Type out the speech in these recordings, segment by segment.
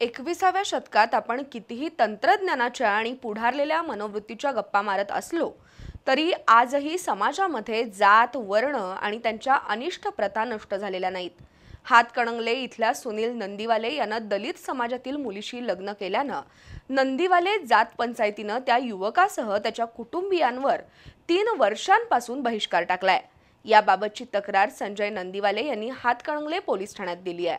एकविसाव्या शतकात आपण कितीही तंत्रज्ञानाच्या आणि पुढारलेल्या मनोवृत्तीच्या गप्पा मारत असलो तरी आजही समाजामध्ये जात वर्ण आणि त्यांच्या अनिष्ट प्रथा नष्ट झालेल्या नाहीत. हातकणंगले इथल्या सुनील नंदीवाले यानं दलित समाजातील मुलीशी लग्न केल्यानं नंदीवाले जात पंचायतीनं त्या युवकासह त्याच्या कुटुंबियांवर तीन वर्षांपासून बहिष्कार टाकलाय. याबाबतची तक्रार संजय नंदीवाले यांनी हातकणंगले पोलीस ठाण्यात दिली आहे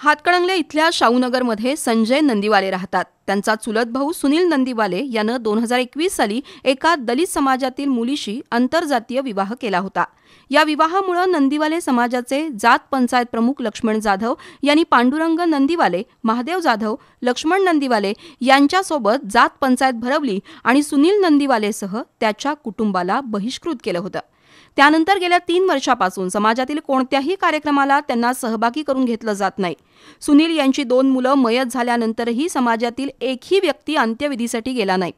हातकणंगले इथल्या शाहूनगरमध्ये संजय नंदीवाले राहतात. त्यांचा चुलत भाऊ सुनील नंदीवाले यानं दोन हजार एकवीस साली एका दलित समाजातील मुलीशी आंतरजातीय विवाह केला होता. या विवाहामुळे नंदीवाले समाजाचे जात पंचायत प्रमुख लक्ष्मण जाधव यांनी पांडुरंग नंदीवाले महादेव जाधव लक्ष्मण नंदीवाले यांच्यासोबत जात पंचायत भरवली आणि सुनील नंदीवालेसह त्याच्या कुटुंबाला बहिष्कृत केलं होतं. त्यानंतर गेल्या तीन वर्षापासून समाजातील कोणत्याही कार्यक्रमाला त्यांना सहभागी करून घेतलं जात नाही. सुनील यांची दोन मुलं मयत झाल्यानंतरही समाजातील एकही व्यक्ती अंत्यविधीसाठी गेला नाही.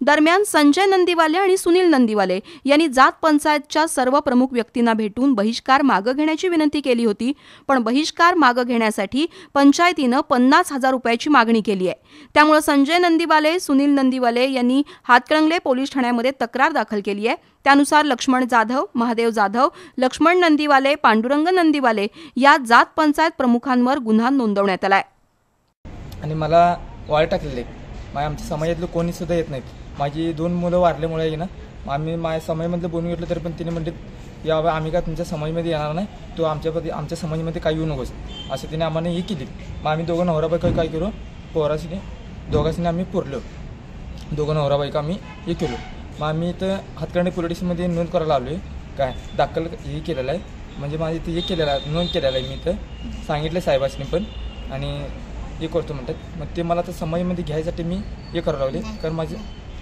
दरम्यान संजय नंदीवाले आणि सुनील नंदीवाले यांनी जात पंचायतच्या सर्व प्रमुख व्यक्तींना भेटून बहिष्कार मागं घेण्याची विनंती केली होती. पण बहिष्कार मागं घेण्यासाठी पंचायतीनं पन्नास हजार रुपयाची मागणी केली आहे. त्यामुळे संजय नंदीवाले सुनील नंदीवाले यांनी हातकणंगले पोलीस ठाण्यामध्ये तक्रार दाखल केली आहे. त्यानुसार लक्ष्मण जाधव महादेव जाधव लक्ष्मण नंदीवाले पांडुरंग नंदीवाले या जात पंचायत प्रमुखांवर गुन्हा नोंदवण्यात आलाय. आणि मला वाळ टाकलेले. माझ्या आमच्या समाजातलं कोणी सुद्धा येत नाहीत. माझी दोन मुलं वारल्यामुळे आहे ना मग आम्ही माझ्या समाजमधलं बोलून घेतलं तरी पण तिने म्हणले यावं आम्ही का तुमच्या समाजमध्ये येणार नाही तो आमच्यामध्ये आमच्या समाजामध्ये काही येऊ नकोस. असं तिने आम्हाला हे केली. मग आम्ही दोघं नवरा बायका काय केलो पोराशीने दोघांशीने आम्ही पुरलो. दोघं नवरा बायका आम्ही हे केलो. मग आम्ही इथं हातकंडे पोलीस स्टेशनमध्ये नोंद करायला आलो आहे काय? दाखल हे केलेलं आहे. म्हणजे माझं इथं हे केलेलं आहे नोंद केलेलं आहे मी इथं. सांगितलं साहेबांनी पण. आणि हे करतो म्हणतात. मग ते मला तर समाजामध्ये घ्यायसाठी मी हे करायला लावले. कारण माझे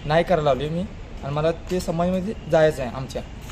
नाही करायला लावले मी. आणि मला ते समाजामध्ये जायचं आहे आमच्या.